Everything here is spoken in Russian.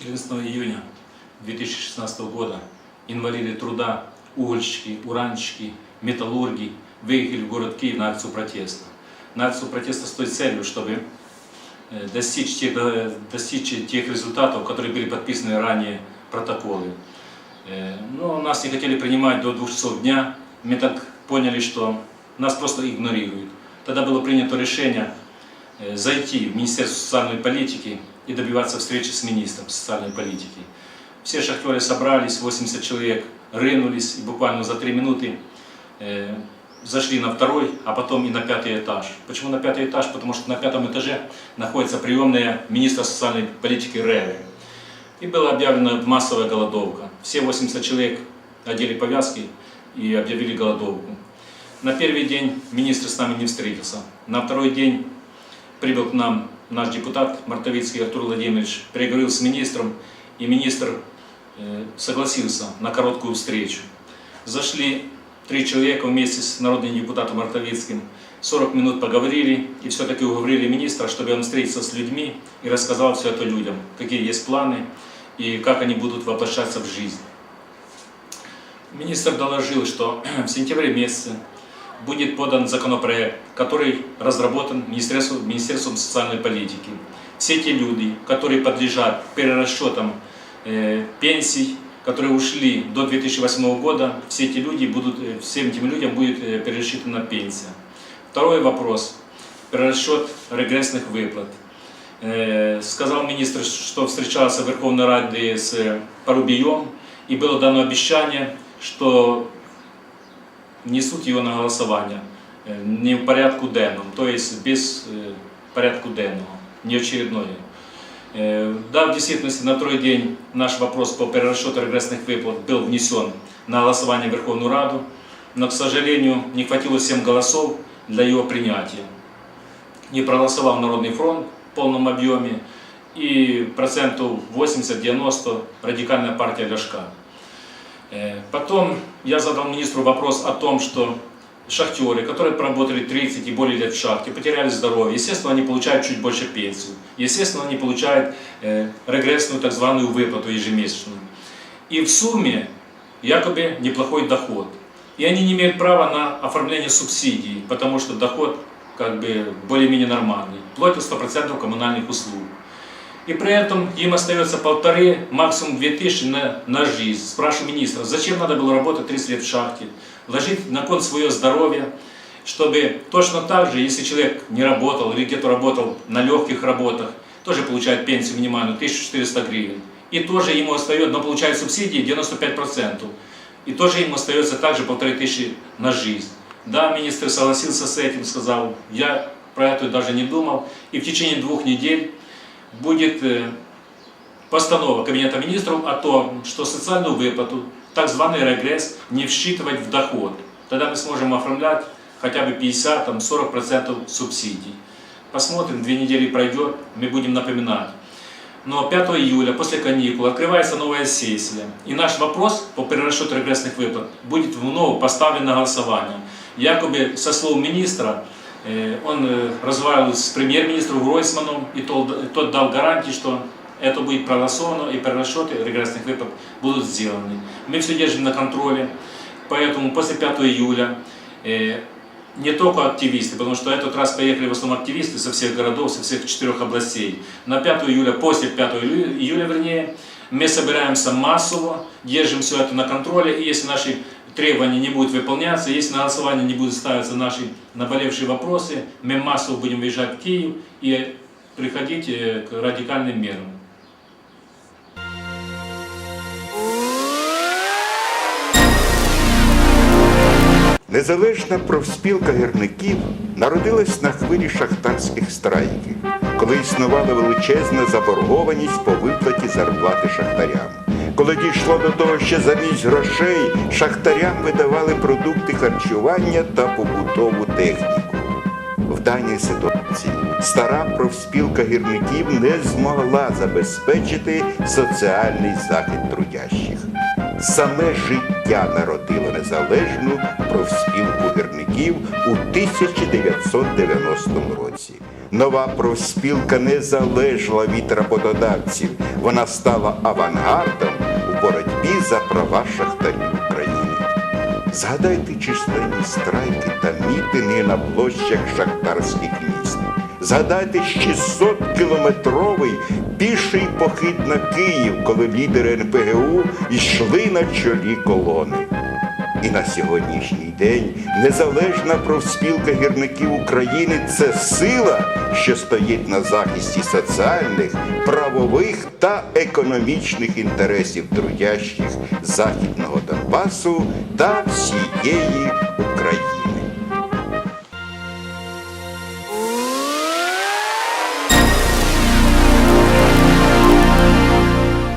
июня 2016 года инвалиды труда, угольщики, уранщики, металлурги выехали в город Киев на акцию протеста. На акцию протеста с той целью, чтобы э, достичь тех, до- достичь тех результатов, которые были подписаны ранее протоколы. Э, Но нас не хотели принимать до двух часов дня. Мы так поняли, что нас просто игнорируют. Тогда было принято решение э, зайти в Министерство социальной политики и добиваться встречи с министром социальной политики. Все шахтеры собрались, 80 человек рынулись, и буквально за три минуты э, зашли на второй, а потом и на пятый этаж. Почему на пятый этаж? Потому что на пятом этаже находится приемная министра социальной политики Реве. И была объявлена массовая голодовка. Все 80 человек одели повязки и объявили голодовку. На первый день министр с нами не встретился. На второй день прибыл к нам наш депутат Мартовицкий Артур Владимирович, переговорил с министром, и министр э, согласился на короткую встречу. Зашли три человека вместе с народным депутатом Мартовицким, 40 минут поговорили и все-таки уговорили министра, чтобы он встретился с людьми и рассказал все это людям, какие есть планы и как они будут воплощаться в жизнь. Министр доложил, что в сентябре месяце будет подан законопроект, который разработан Министерством, Министерством социальной политики. Все те люди, которые подлежат перерасчетам э, пенсий, которые ушли до 2008 года, все эти люди будут, э, всем этим людям будет э, пересчитана пенсия. Второй вопрос. Перерасчет регрессных выплат. Э, Сказал министр, что встречался в Верховной Раде с Порубием, и было дано обещание, что внесут его на голосование не в порядку денном, то есть без порядку денного, не очередное. Да, в действительности на второй день наш вопрос по перерасчету регрессных выплат был внесен на голосование Верховную Раду, но, к сожалению, не хватило 7 голосов для его принятия. Не проголосовал Народный фронт в полном объеме и процентов 80-90 радикальная партия Ляшка. Э, Потом я задал министру вопрос о том, что шахтеры, которые проработали 30 и более лет в шахте, потеряли здоровье, естественно, они получают чуть больше пенсию. Естественно, они получают э, регрессную так званую выплату ежемесячную. И в сумме якобы неплохой доход. И они не имеют права на оформление субсидий, потому что доход как бы более-менее нормальный, вплоть до 100% коммунальных услуг. И при этом им остается полторы, максимум две тысячи на, на жизнь. Спрашиваю министра, зачем надо было работать 30 лет в шахте, ложить на кон свое здоровье, чтобы точно так же, если человек не работал или где-то работал на легких работах, тоже получает пенсию минимальную 1400 гривен. И тоже ему остается, но получает субсидии 95%. И тоже ему остается также полторы тысячи на жизнь. Да, министр согласился с этим, сказал, я про это даже не думал. И в течение двух недель будет э, постанова Кабинета министров о том, что социальную выплату, так званый регресс, не всчитывать в доход. Тогда мы сможем оформлять хотя бы 50-40% субсидий. Посмотрим, две недели пройдет, мы будем напоминать. Но 5 июля, после каникул, открывается новая сессия. И наш вопрос по перерасчету регрессных выплат будет вновь поставлен на голосование. Якобы, со слов министра, он э, разговаривал с премьер-министром Гройсманом, и тот, тот дал гарантии, что это будет проголосовано, и перерасчеты регрессных выплат будут сделаны. Мы все держим на контроле, поэтому после 5 июля э, не только активисты, потому что этот раз поехали в основном активисты со всех городов, со всех четырех областей. На 5 июля, после 5 июля, июля вернее, мы собираемся массово, держим все это на контроле, и если наши требования не будут выполняться, если на голосование не будут ставиться наши наболевшие вопросы, мы массово будем выезжать в Киев и приходить э, к радикальным мерам. Незалежна профспілка гірників народилась на хвилі шахтарських страйків, коли існувала величезна заборгованість по виплаті зарплати шахтарям. Коли дійшло до того, що замість грошей шахтарям видавали продукти харчування та побутову техніку. В даній ситуації стара профспілка гірників не змогла забезпечити соціальний захист трудящих. Саме життя народило незалежну профспілку гірників у 1990 році. Нова профспілка не залежала від роботодавців. Вона стала авангардом у боротьбі за права шахтарів України. Згадайте численні страйки та мітинги на площах шахтарських міст. Згадайте 600-кілометровий піший похід на Київ, коли лідери НПГУ йшли на чолі колони. І на сьогоднішній день незалежна профспілка гірників України це сила, що стоїть на захисті соціальних, правових та економічних інтересів трудящих Західного Донбасу та всієї України.